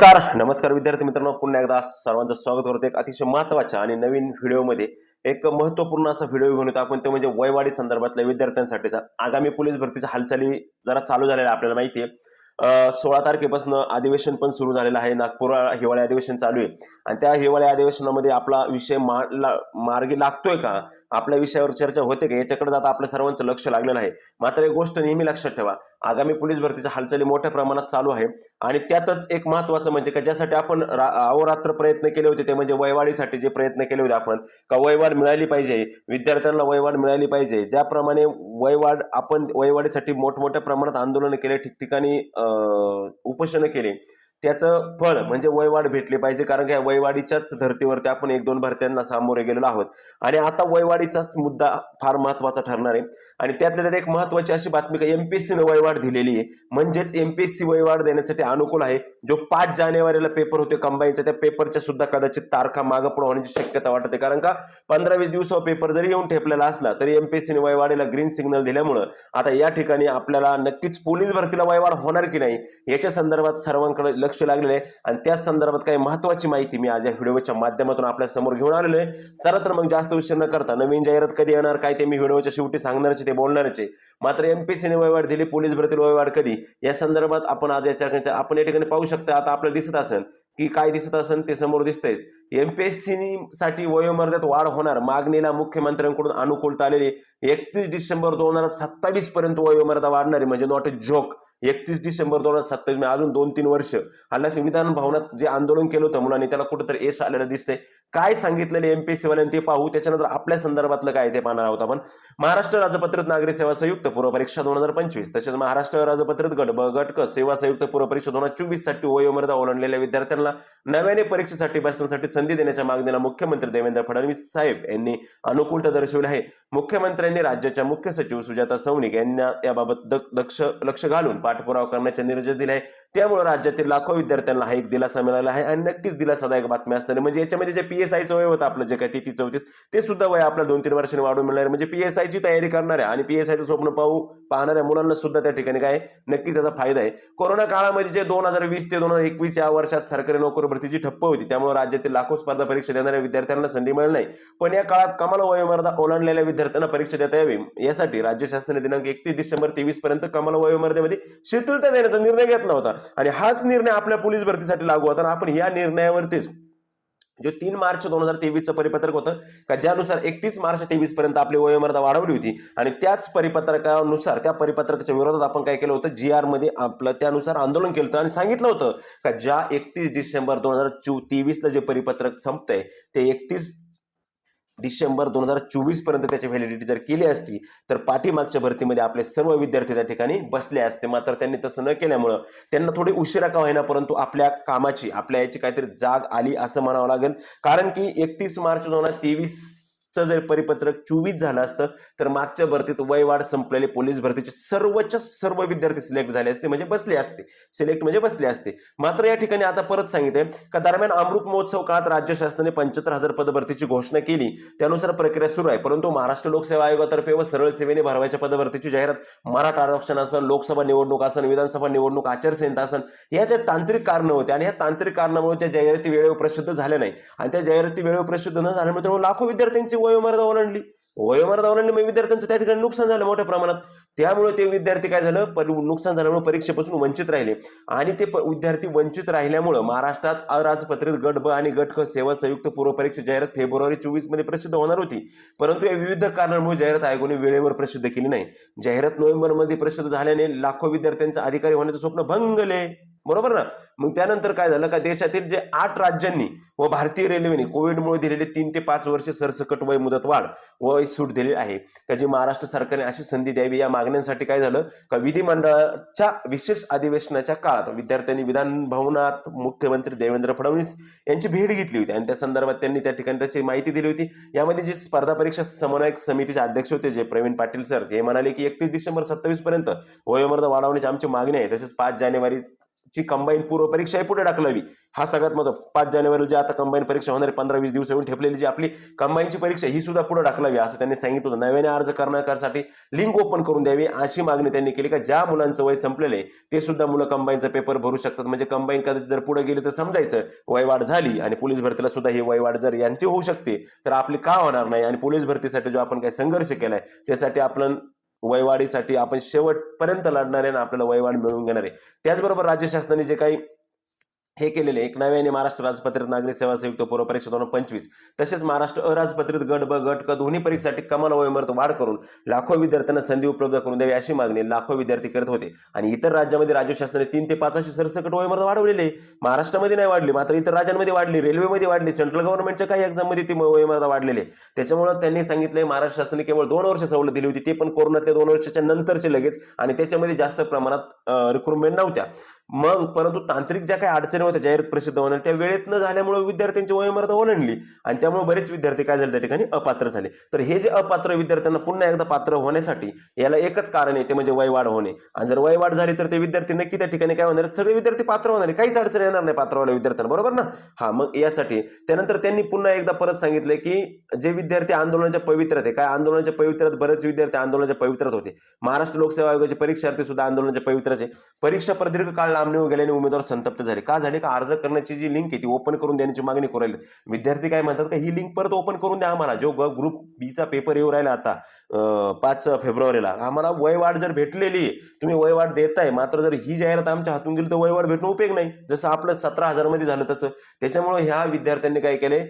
नमस्कार नमस्कार विद्यार्थी मित्रांनो. पुन्हा एकदा सर्वांचं स्वागत करतो. एक अतिशय महत्त्वाच्या आणि नवीन व्हिडिओमध्ये एक महत्त्वपूर्ण असा व्हिडिओ घेऊन येतो आपण. ते म्हणजे वयवाडी संदर्भातल्या विद्यार्थ्यांसाठीचा. आगामी पोलीस भरतीच्या हालचाली जरा चालू झालेल्या आहे, आपल्याला माहिती आहे सोळा तारखेपासून अधिवेशन पण सुरू झालेलं आहे. नागपूर हिवाळी अधिवेशन चालू आहे. आणि त्या हिवाळी अधिवेशनामध्ये आपला विषय मार्गी लागतोय का? आपल्या विषयावर चर्चा होते का? याच्याकडे आता आपल्या सर्वांचं लक्ष लागलेलं आहे. मात्र एक गोष्ट नेहमी लक्षात ठेवा. आगामी पोलीस भरतीच्या हालचाली मोठ्या प्रमाणात चालू आहे आणि त्यातच एक महत्वाचं म्हणजे का ज्यासाठी आपण अहोरात्र प्रयत्न केले होते ते म्हणजे वयवाढीसाठी जे प्रयत्न केले होते आपण का वयवाढ मिळाली पाहिजे विद्यार्थ्यांना वयवाढ मिळाली पाहिजे. ज्याप्रमाणे वयवाढ आपण वयवाढीसाठी मोठमोठ्या प्रमाणात आंदोलनं केले ठिकठिकाणी उपोषणं केली त्याचं फळ म्हणजे वयवाढ भेटली पाहिजे. कारण की वयवाढीच्याच धर्तीवरती आपण एक दोन भरत्यांना सामोरे गेलेलो आहोत. आणि आता वयवाढीचाच मुद्दा फार महत्त्वाचा ठरणार आहे. आणि त्यातल्या त्यात एक महत्वाची अशी बातमी का एमपीएससीनं वयवाढ दिलेली आहे. म्हणजेच एमपीएससी वयवाढ देण्यासाठी अनुकूल आहे. जो पाच जानेवारीला पेपर होते कंबाईनचा त्या पेपरच्या सुद्धा कदाचित तारखा मागं पुढे होण्याची शक्यता वाटते. कारण का पंधरा वीस दिवसावर पेपर जरी येऊन ठेपलेला असला तरी एमपीएससीने वयवाढीला ग्रीन सिग्नल दिल्यामुळं आता या ठिकाणी आपल्याला नक्कीच पोलीस भरतीला वयवाढ होणार की नाही याच्या संदर्भात सर्वांकडे लक्ष लागलेलं आहे. आणि त्याच संदर्भात काही महत्वाची माहिती मी आज या व्हिडिओच्या माध्यमातून आपल्यासमोर घेऊन आलेलो आहे. चला तर मग जास्त उशीर न करता नवीन जाहिरात कधी येणार काय ते मी व्हिडिओच्या शेवटी सांगणारचे ते बोलणारचे मात्र एमपीसीने वयवाढ दिली पोलीस भरतील वयवाढ कधी या संदर्भात आपण आज याच्या आपण या ठिकाणी पाहू शकतं. आता आपलं दिसत असेल की काय दिसत असेल ते समोर दिसतेच एमपीएससी साठी वयोमर्यादेत वाढ होणार. मागणीला मुख्यमंत्र्यांकडून अनुकूलता आलेली एकतीस डिसेंबर दोन हजार सत्तावीस पर्यंत वयोमर्यादा वाढणारी म्हणजे नॉट अ जोक एकतीस डिसेंबर दोन हजार सत्तावीस म्हणजे अजून दोन तीन वर्ष. हल्ला विधान भवनात जे आंदोलन केलं होतं मुलांनी त्याला कुठेतरी यश आलेलं दिसतंय. काय सांगितलेलं एमपीएससी वाल्यांनी ते पाहू? त्याच्यानंतर आपल्या संदर्भातलं काय ते पाहणार आहोत आपण. महाराष्ट्र राजपत्रित नागरी सेवा संयुक्त पूर्व परीक्षा दोन हजार पंचवीस तसेच महाराष्ट्र राजपत्रित गट ब गट क सेवा संयुक्त पूर्व परीक्षा दोन हजार चोवीससाठी वयोमर्यादा ओलांडलेल्या विद्यार्थ्यांना नव्याने परीक्षेसाठी बसण्यासाठी संधी देण्याच्या मागणीला मुख्यमंत्री देवेंद्र फडणवीस साहेब यांनी अनुकूलता दर्शवली आहे मुख्यमंत्र्यांनी राज्याच्या मुख्य सचिव सुजाता सौनिक यांना याबाबत दक- दक्ष लक्ष घालून पाठपुरावा करण्याचे निर्देश दिले आहे त्यामुळे राज्यातील लाखो विद्यार्थ्यांना हा एक दिलासा मिळाला आहे आणि नक्कीच दिलासादायक बातमी असणार आहे. म्हणजे याच्यामध्ये जे पीएसआयचं वय होतं आपलं जे काय ती चौतीस ते सुद्धा वय आपल्या दोन तीन वर्षांनी वाढून मिळणार आहे. म्हणजे पीएसआयची तयारी करणार आणि पीएसआयचं स्वप्न पाहू पाहणाऱ्या मुलांना सुद्धा त्या ठिकाणी काय नक्कीच त्याचा फायदा आहे. कोरोना काळामध्ये जे दोन हजार वीस ते दोन हजार एकवीस या वर्षात सरकारी नोकर भरतीची ठप्प होती त्यामुळे राज्यातील लाखो स्पर्धा परीक्षा देणाऱ्या विद्यार्थ्यांना संधी मिळणार नाही. पण या काळात कमाल वयोमर्यादा ओलांडलेल्या विद्यार्थ्यांना परीक्षा देता यावी यासाठी राज्य शासनाने दिनांक एकतीस डिसेंबर तेवीस पर्यंत कमाल वयोमर्यादेमध्ये शिथिलता देण्याचा निर्णय घेतला होता. आणि हाच निर्णय आपल्या पोलीस भरतीसाठी लागू होता आणि आपण या निर्णयावरतीच जो तीन मार्च दोन हजार तेवीसचं परिपत्रक होतं का ज्यानुसार एकतीस मार्च तेवीस पर्यंत आपली वयोमर्यादा वाढवली होती आणि त्याच परिपत्रकानुसार त्या परिपत्रकाच्या विरोधात आपण काय केलं होतं जी आरमध्ये आपलं त्यानुसार आंदोलन केलं होतं आणि सांगितलं होतं का ज्या एकतीस डिसेंबर दोन हजार चो तेवीसला जे परिपत्रक संपतंय ते एकतीस डिसेंबर दोन हजार चोवीसपर्यंत त्याची व्हॅलिडिटी जर केली असती तर पाठीमागच्या भरतीमध्ये आपले सर्व विद्यार्थी त्या ठिकाणी बसले असते. मात्र त्यांनी तसं न केल्यामुळं त्यांना थोडी उशिरा का होईना परंतु आपल्या कामाची आपल्या याची काहीतरी जाग आली असं म्हणावं लागेल. कारण की एकतीस मार्च दोन हजार तेवीस चं जर परिपत्रक चोवीस झालं असतं तर मागच्या भरतीत वयवाढ संपलेले पोलीस भरतीचे सर्वच सर्व विद्यार्थी सिलेक्ट झाले असते म्हणजे बसले असते. सिलेक्ट म्हणजे बसले असते. मात्र या ठिकाणी आता परत सांगितले का दरम्यान अमृत महोत्सव काळात राज्य शासनाने पंच्याहत्तर हजार पदभरतीची घोषणा केली. त्यानुसार प्रक्रिया सुरू आहे. परंतु महाराष्ट्र लोकसेवा आयोगातर्फे व सरळ सेवेने भरवायच्या पदभरतीची जाहिरात मराठा आरक्षण असन लोकसभा निवडणूक असन विधानसभा निवडणूक आचारसंहिता असन या ज्या तांत्रिक कारणं होते आणि ह्या तांत्रिक कारणामुळे त्या जाहिराती वेळेवर प्रसिद्ध झाल्या नाही. आणि त्या जाहिराती वेळेवर प्रसिद्ध न झाल्यामुळे त्यामुळे लाखो विद्यार्थ्यांची वयोमर्यादा ओलांडली. वयोमर्यादा ओलांडली मग विद्यार्थ्यांचं त्या ठिकाणी नुकसान झालं मोठ्या प्रमाणात. त्यामुळे ते विद्यार्थी काय झालं? परि- नुकसान झाल्यामुळे परीक्षेपासून वंचित राहिले. आणि ते विद्यार्थी वंचित राहिल्यामुळं महाराष्ट्रात अराजपत्रित गट ब आणि गट ख सेवा संयुक्त पूर्व परीक्षा जाहिरात फेब्रुवारी चोवीसमध्ये प्रसिद्ध होणार होती. परंतु या विविध कारणांमुळे जाहिरात आयोगाने वेळेवर प्रसिद्ध केली नाही. जाहिरात नोव्हेंबरमध्ये प्रसिद्ध झाल्याने लाखो विद्यार्थ्यांचे अधिकारी होण्याचं स्वप्न भंगले. बरोबर ना? मग त्यानंतर काय झालं का देशातील जे आठ राज्यांनी व भारतीय रेल्वेने कोविडमुळे दिलेले तीन ते पाच वर्ष सरसकट वय मुदत वाढ वय सूट दिली आहे. का जी महाराष्ट्र सरकारने अशी संधी द्यावी या मागण्यांसाठी काय झालं? का विधिमंडळाच्या विशेष अधिवेशनाच्या काळात विद्यार्थ्यांनी विधान भवनात मुख्यमंत्री देवेंद्र फडणवीस यांची भेट घेतली होती आणि त्या संदर्भात त्यांनी त्या ठिकाणी त्याची माहिती दिली होती. यामध्ये जे स्पर्धा परीक्षा समन्वयक समितीचे अध्यक्ष होते जे प्रवीण पाटील सर हे म्हणाले की एकतीस डिसेंबर सत्तावीस पर्यंत वयोमर्यादा वाढवण्याची आमची मागणी आहे. तसेच पाच जानेवारी ची कंबाईन पूर्व परीक्षा ही पुढे ढकलावी. हा सगळ्यात महत्त्व पाच जानेवारीला जी आता कंबाईन परीक्षा होणार आहे पंधरा वीस दिवस येऊन ठेपलेली जी आपली कंबाईनची परीक्षा ही सुद्धा पुढे ढकलावी असं त्यांनी सांगितलं होतं. नव्याने अर्ज करण्यासाठी लिंक ओपन करून द्यावी अशी मागणी त्यांनी केली का ज्या मुलांचं वय संपलेलं आहे ते सुद्धा मुलं कंबाईनचा पेपर भरू शकतात. म्हणजे कंबाईन कदाचित जर पुढे गेली तर समजायचं वयवाढ झाली आणि पोलीस भरतीला सुद्धा ही वयवाढ जर यांची होऊ शकते तर आपली का होणार नाही? आणि पोलीस भरतीसाठी जो आपण काही संघर्ष केलाय त्यासाठी आपण वयवाढीसाठी आपण शेवटपर्यंत लढणार आहे आणि आपल्याला वयवाढ मिळवून घेणार. आहे त्याचबरोबर राज्य शासनाने जे काही हे केलेले एक नव्याने महाराष्ट्र राजपत्रित नागरिक सेवा संयुक्त पूर्व परीक्षा दोन पंचवीस तसेच महाराष्ट्र अराजपत्रित गट ब गट क दोन्ही परीक्षेसाठी कमाल वयोमर्यादा वाढ करून लाखो विद्यार्थ्यांना संधी उपलब्ध करून द्यावी अशी मागणी लाखो विद्यार्थी करत होते. आणि इतर राज्यामध्ये राज्य शासनाने तीन ते पाच अशी सरसकट वयोमर्यादा वाढवलेली आहे. महाराष्ट्रामध्ये नाही वाढली मात्र इतर राज्यांमध्ये वाढली रेल्वेमध्ये वाढली सेंट्रल गव्हर्नमेंटच्या काही एक्झाममध्ये ती वयोमर्यादा वाढलेली आहे. त्याच्यामुळे त्यांनी सांगितलंय महाराष्ट्र शासनाने केवळ दोन वर्ष सवलत दिली होती ते पण कोरोनातल्या दोन वर्षाच्या नंतरचे लगेच आणि त्याच्यामध्ये जास्त प्रमाणात रिक्रुटमेंट नव्हत्या. मग परंतु तांत्रिक ज्या काही अडचणी होत्या जाहीर प्रसिद्ध होणार त्या वेळेत न झाल्यामुळे विद्यार्थ्यांची वयोमर्यादा ओलांडली आणि त्यामुळे बरेच विद्यार्थी काय झाले त्या ठिकाणी अपात्र झाले. तर हे जे अपात्र विद्यार्थ्यांना पुन्हा एकदा पात्र होण्यासाठी याला एकच कारण आहे ते म्हणजे वयवाढ होणे. आणि जर वयवाढ झाली तर ते विद्यार्थी नक्की त्या ठिकाणी काय होणार सगळे विद्यार्थी पात्र होणार काहीच अडचण येणार नाही पात्रवाल्या विद्यार्थ्यांना बरोबर ना? हा मग यासाठी त्यानंतर त्यांनी पुन्हा एकदा परत सांगितलं की जे विद्यार्थी आंदोलनाच्या पवित्रात आहे काय आंदोलनाच्या पवित्रात बरेच विद्यार्थी आंदोलनाच्या पवित्रात होते. महाराष्ट्र लोकसेवा आयोगाचे परीक्षार्थी सुद्धा आंदोलनाच्या पवित्राचे परीक्षा प्रदीर्घ काळ लांब गेल्याने उमेदवार संतप्त झाले. का झाले? का अर्ज करण्याची जी लिंक आहे ती ओपन करून देण्याची मागणी करू राहिली विद्यार्थी काय म्हणतात का ही लिंक परत ओपन करून द्या आम्हाला. जो ग्रुप बीचा पेपर येऊ राहिला आता पाच फेब्रुवारीला आम्हाला वयवाढ जर भेटलेली तुम्ही वयवाढ देताय मात्र जर ही जाहिरात आमच्या हातून गेली तर वयवाढ भेटणं उपयोग नाही. जसं आपलं सतरा हजारमध्ये झालं तसं. त्याच्यामुळे ह्या विद्यार्थ्यांनी काय केले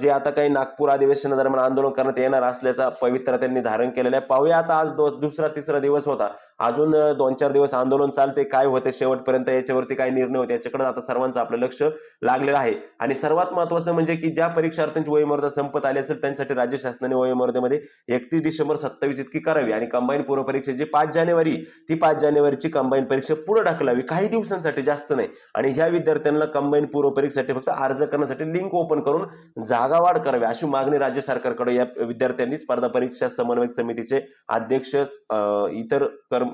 जे आता काही नागपूर अधिवेशनादरम्यान आंदोलन करण्यात येणार असल्याचा पवित्रा त्यांनी धारण केलेला आहे. पाहूया आता आज दुसरा तिसरा दिवस होता. अजून दोन चार दिवस आंदोलन चालते काय होते शेवटपर्यंत याच्यावरती काय निर्णय होते याच्याकडे आता सर्वांचं आपलं लक्ष लागलेलं आहे. आणि सर्वात महत्वाचं म्हणजे की ज्या परीक्षार्थ्यांची वयोमर्यादा संपत आली असेल त्यांच्यासाठी राज्य शासनाने वयोमर्यादेमध्ये एकतीस डिसेंबर सत्तावीस इतकी करावी. आणि कंबाईन पूर्वपरीक्षा जी पाच जानेवारी ती पाच जानेवारीची कंबाईन परीक्षा पुढे ढकलावी. काही दिवसांसाठी जास्त नाही. आणि ह्या विद्यार्थ्यांना कंबाईन पूर्व परीक्षेसाठी फक्त अर्ज करण्यासाठी लिंक ओपन करून जागा वाढ करावी अशी मागणी राज्य सरकारकडे या विद्यार्थ्यांनी स्पर्धा परीक्षा समन्वयक समितीचे अध्यक्ष इतर कर्म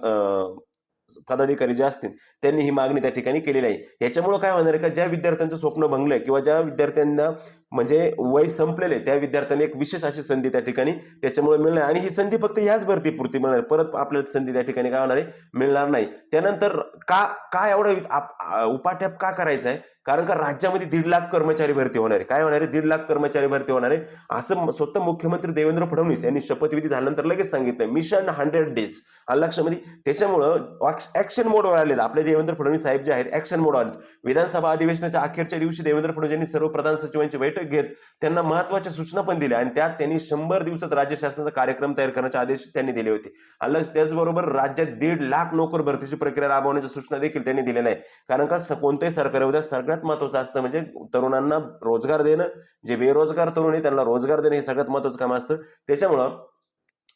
पदाधिकारी जे असतील त्यांनी ही मागणी त्या ठिकाणी केलेली आहे. याच्यामुळे काय होणार आहे का ज्या विद्यार्थ्यांचं स्वप्न भंगलंय किंवा ज्या विद्यार्थ्यांना म्हणजे वय संपलेले त्या विद्यार्थ्यांना एक विशेष अशी संधी त्या ठिकाणी त्याच्यामुळे मिळणार आणि ही संधी फक्त ह्याच भरतीपुरती मिळणार परत आपल्याला संधी त्या ठिकाणी काय होणार आहे मिळणार नाही. त्यानंतर का का एवढं आप- उपाट्याप का करायचं आहे? कारण का राज्यामध्ये दीड लाख कर्मचारी भरती होणार आहे. काय होणार आहे? दीड लाख कर्मचारी भरती होणार आहे. असं स्वतः मुख्यमंत्री देवेंद्र फडणवीस यांनी शपथविधी झाल्यानंतर लगेच सांगितलं मिशन हंड्रेड डेज लक्षामध्ये म्हणजे त्याच्यामुळं ऍक्शन मोडवर आलेलं आपले देवेंद्र फडणवीस साहेब जे आहेत ऍक्शन मोड आले विधानसभा अधिवेशनाच्या अखेरच्या दिवशी देवेंद्र फडणवीस यांनी सर्व प्रधान सचिवांची बैठक घेत त्यांना महत्त्वाच्या सूचना पण दिल्या आणि त्यात त्यांनी शंभर दिवसात राज्य शासनाचा कार्यक्रम तयार करण्याचे आदेश त्यांनी दिले होते. अलग त्याचबरोबर राज्यात दीड लाख नोकर भरतीची प्रक्रिया राबवण्याच्या सूचना देखील त्यांनी दिलेल्या आहे कारण का कोणत्याही सरकार उद्या सगळ्यात महत्वाचं असतं म्हणजे तरुणांना रोजगार देणं. जे बेरोजगार तरुण आहे त्यांना रोजगार देणं हे सगळ्यात महत्वाचं काम असतं. त्याच्यामुळं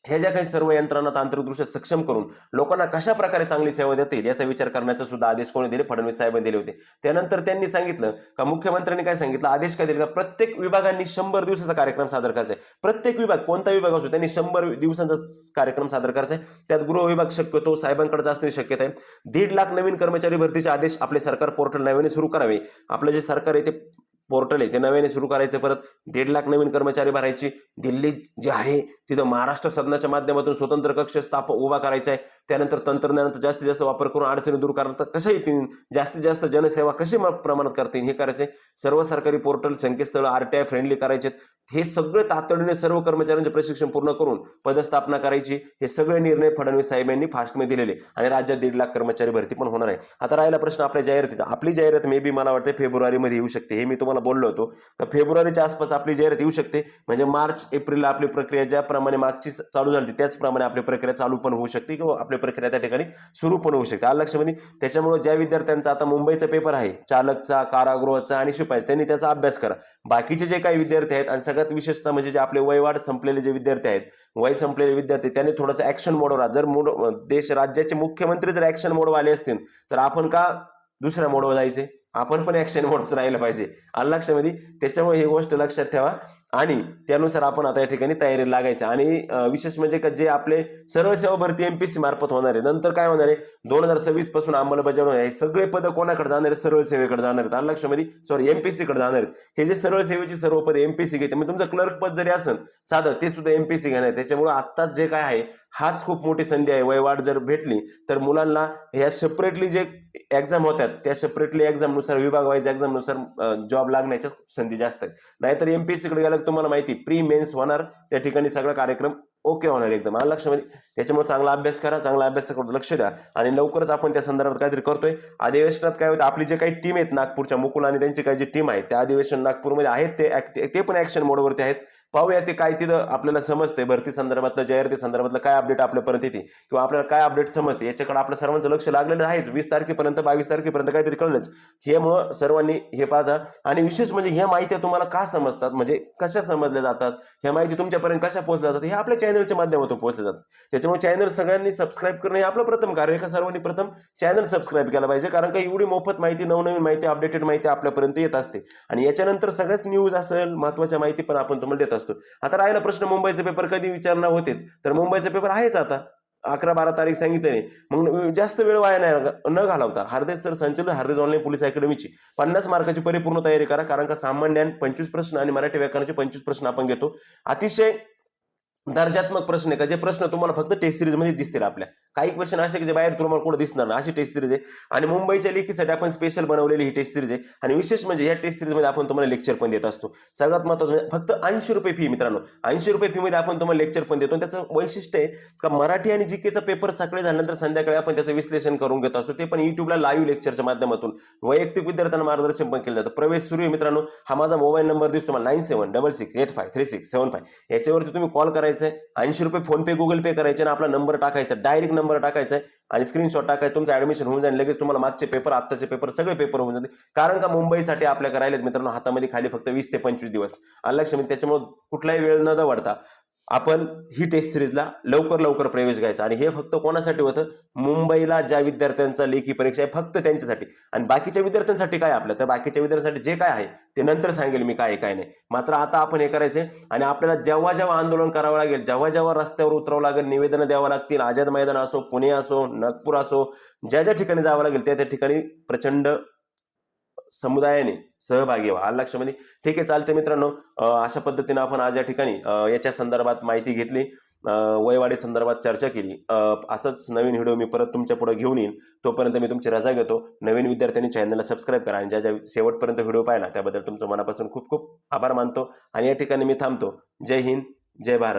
हे ज्या काही सर्व यंत्रणा तांत्रिकदृष्ट्या सक्षम करून लोकांना कशा प्रकारे चांगली सेवा देता येईल याचा विचार करण्याचा सुद्धा आदेश कोणी दिले? फडणवीस साहेबांनी दिले होते. त्यानंतर त्यांनी सांगितलं का मुख्यमंत्र्यांनी काय सांगितलं? आदेश काय दिले? का प्रत्येक विभागांनी शंभर दिवसाचा कार्यक्रम सादर करायचा आहे. प्रत्येक विभाग कोणता विभाग असो त्यांनी शंभर दिवसांचा कार्यक्रम सादर करायचा आहे. त्यात गृह विभाग शक्यतो साहेबांकडचा असणे शक्यता आहे. दीड लाख नवीन कर्मचारी भरतीचे आदेश आपले सरकार पोर्टल नव्याने सुरू करावे. आपलं जे सरकार आहे ते पोर्टल आहे ते नव्याने सुरू करायचं परत दीड लाख नवीन कर्मचारी भरायची. दिल्ली जे आहे तिथं महाराष्ट्र सदनाच्या माध्यमातून स्वतंत्र कक्ष स्थाप उभा करायचा आहे त्यानंतर तंत्रज्ञानाचा जास्तीत जास्त वापर करून अडचणी दूर करता कशा येतील जास्तीत जास्त जनसेवा कशी प्रमाणात करता येईल हे करायचे. सर्व सरकारी पोर्टल संकेतस्थळ आरटीआय फ्रेंडली करायचे हे सगळे तातडीने सर्व कर्मचाऱ्यांचे प्रशिक्षण पूर्ण करून पदस्थापना करायची. हे सगळे निर्णय फडणवीस साहेब यांनी फास्टमध्ये दिलेले. आणि राज्यात दीड लाख कर्मचारी भरती पण होणार आहे आता राहिला प्रश्न आपल्या जाहिरातीचा. आपली जाहिरात मे बी मला वाटते फेब्रुवारीमध्ये येऊ शकते. हे मी तुम्हाला बोललो होतो. तर फेब्रुवारीच्या आसपास आपली जाहिरात येऊ शकते. म्हणजे मार्च एप्रिलला आपली प्रक्रिया ज्याप्रमाणे मागची चालू झाली त्याचप्रमाणे आपली प्रक्रिया चालू पण होऊ शकते किंवा आपले प्रक्रिया त्या ठिकाणी सुरू पण होऊ शकते. आलं लक्षामध्ये? त्याच्यामुळे ज्या विद्यार्थ्यांचा आता मुंबईचा पेपर आहे चालकचा कारागृहाचा आणि शिपाईचा त्यांनी त्याचा अभ्यास करा. बाकीचे जे काही विद्यार्थी आहेत आणि सगळ्यात विशेषतः म्हणजे जे आपले वयवाढ संपलेले जे विद्यार्थी आहेत वय संपलेले विद्यार्थी त्यांनी थोडंसं ऍक्शन मोडवर जर मोड देश राज्याचे मुख्यमंत्री जर ऍक्शन मोडवर आले असतील तर आपण का दुसऱ्या मोडवर जायचे? आपण पण ऍक्शन मोडच राहिलं पाहिजे. आलं लक्षामध्ये? त्याच्यामुळे ही गोष्ट लक्षात ठेवा. आणि त्यानुसार आपण आता या ठिकाणी तयारी लागायचं. आणि विशेष म्हणजे का जे आपले सरळ सेवा भरती एमपीसी मार्फत होणार आहे. नंतर काय होणार आहे? दोन हजार सव्वीसपासून अंमलबजावणी होणार आहे. सगळे पद कोणाकडे जाणार आहे सरळ सेवेकडे जाणार आहेत. आलं लक्षामध्ये सॉरी एमपीसी कडे जाणार आहेत. हे जे सरळ सेवेची सर्व पद एमपीसी घेते म्हणजे तुमचं क्लर्क पद जरी असेल साधं ते सुद्धा एमपीसी घेणार आहे त्याच्यामुळे आत्ताच जे काय आहे हाच खूप मोठी संधी आहे. वयवाढ जर भेटली तर मुलांना ह्या सेपरेटली जे एक्झाम होतात त्या सेपरेटली एक्झामनुसार विभाग वाईज एक्झामनुसार जॉब लागण्याच्या संधी जास्त आहेत. नाहीतर एमपीसीकडे गेलं की तुम्हाला माहिती प्री मेन्स होणार त्या ठिकाणी सगळा कार्यक्रम ओके होणार एकदम. आलं लक्षामध्ये म्हणजे त्याच्यामुळे चांगला अभ्यास करा चांगला अभ्यास करतो लक्ष द्या आणि लवकरच आपण त्या संदर्भात काहीतरी करतोय. अधिवेशनात काय होतं आपली जे काही टीम आहेत नागपूरच्या मुकुल आणि त्यांची काही जी टीम आहे त्या अधिवेशन नागपूरमध्ये आहेत ते ते पण ऍक्शन मोडवरती आहेत. पाहूया ते काय तिथं आपल्याला समजते भरती संदर्भातलं जाहिराती संदर्भातलं काय अपडेट आपल्यापर्यंत येते. किंवा आपल्याला काय अपडेट समजते याच्याकडे आपलं सर्वांचं लक्ष लागलेलं आहेच. वीस तारखेपर्यंत बावीस तारखेपर्यंत काहीतरी कळलंच. हेमुळं सर्वांनी हे पाहता. आणि विशेष म्हणजे ह्या माहित्या तुम्हाला का समजतात? म्हणजे कशा समजल्या जातात? ह्या माहिती तुमच्यापर्यंत कशा पोहोचल्या जातात? हे आपल्या चॅनलच्या माध्यमातून पोहोचल्या जातात. त्याच्यामुळे चॅनल सगळ्यांनी सबस्क्राईब करणं हे आपलं प्रथम कार्य. का एका सर्वांनी प्रथम चॅनल सबस्क्राईब केला पाहिजे. कारण का एवढी मोफत माहिती नवनवीन माहिती अपडेटेड माहिती आपल्यापर्यंत येत असते. आणि याच्यानंतर सगळ्याच न्यूज असेल महत्त्वाच्या माहिती पण आपण तुम्हाला देत असतो. आता राहिला प्रश्न मुंबईचे पेपर कधी विचारणार होतेच. तर मुंबईचे पेपर आहेच आता. अकरा बारा तारीख सांगितले मग जास्त वेळ वाया नाही न घालवता. हार्देश सर संचलित हार्देश ऑनलाईन पोलीस अकॅडमीची पन्नास मार्काची परिपूर्ण तयारी करा. कारण का सामान्य पंचवीस प्रश्न आणि मराठी व्याकरणाचे पंचवीस प्रश्न आपण घेतो. अतिशय दर्जात्मक प्रश्न आहे का? जे प्रश्न तुम्हाला फक्त टेस्ट सिरीजमध्ये दिसतील आपल्या. काही क्वेश्चन असे की जे बाहेर तुम्हाला कुठं दिसणार नाही. अशी टेस्ट सिरीज आहे. आणि मुंबईच्या लेखीसाठी आपण स्पेशल बनवलेली ही टेस्ट सिरीज आहे. आणि विशेष म्हणजे या टेस्ट सिरीजमध्ये आपण तुम्हाला लेक्चर पण देत असतो. सगळ्यात महत्वाचं म्हणजे फक्त ऐंशी रुपये फी मित्रांनो. ऐंशी रुपये फी मध्ये आपण तुम्हाला लेक्चर पण देतो. आणि त्याचं वैशिष्ट्य आहे का मराठी आणि जीकेचा पेपर सकाळी झाल्यानंतर संध्याकाळी आपण त्याचं विश्लेषण करून घेत असतो. ते पण युट्यूबला लाईव्ह लेक्चरच्या माध्यमातून. वैयक्तिक विद्यार्थ्यांना मार्गदर्शन पण केलं जातं. प्रवेश सुरू आहे मित्रांनो. हा माझा मोबाईल नंबर दिसतो मला. Nine seven double six eight five three six seven five याच्यावरती तुम्ही कॉल करायचं आहे ऐंशी रुपये फोनपे गुगल पे करायचे आणि आपला नंबर टाकायचा. डायरेक्ट नंबर टाकायचा आहे आणि स्क्रीनशॉट टाकायचं तुमचं ऍडमिशन होऊन जाईल. लगेच तुम्हाला मागचे पेपर आत्ताचे पेपर सगळे पेपर होऊन जाते कारण का मुंबईसाठी आपल्याकडे राहिलेत मित्रांनो हातामध्ये खाली फक्त वीस ते पंचवीस दिवस. आणि लक्ष म्हणजे त्याच्यामुळे कुठलाही वेळ न दवडता आपण ही टेस्ट सिरीजला लवकर लवकर प्रवेश घ्यायचा. आणि हे फक्त कोणासाठी होतं? मुंबईला ज्या विद्यार्थ्यांचा लेखी परीक्षा आहे फक्त त्यांच्यासाठी. आणि बाकीच्या विद्यार्थ्यांसाठी काय आपलं? तर बाकीच्या विद्यार्थ्यांसाठी जे काय आहे ते नंतर सांगेल मी काय काय नाही. मात्र आता आपण हे करायचे आणि आपल्याला जेव्हा जेव्हा आंदोलन करावं लागेल जेव्हा जेव्हा रस्त्यावर उतरावं लागेल निवेदनं द्यावं लागतील आझाद मैदान असो पुणे असो नागपूर असो ज्या ज्या ठिकाणी जावं लागेल त्या त्या ठिकाणी प्रचंड समुदायाने सहभागी व्हा. लक्षामध्ये म्हणजे ठीक आहे चालते मित्रांनो. अशा पद्धतीने आपण आज या ठिकाणी याच्या संदर्भात माहिती घेतली. वयवाडी वयवाढी संदर्भात चर्चा केली. असंच नवीन व्हिडिओ मी परत तुमच्यापुढे घेऊन येईन. तोपर्यंत मी तुमची रजा घेतो. नवीन विद्यार्थ्यांनी चॅनलला सबस्क्राईब करा आणि ज्या ज्या शेवटपर्यंत व्हिडिओ पाहिला त्याबद्दल तुमचं मनापासून खूप खूप आभार मानतो. आणि या ठिकाणी मी थांबतो. जय हिंद जय भारत.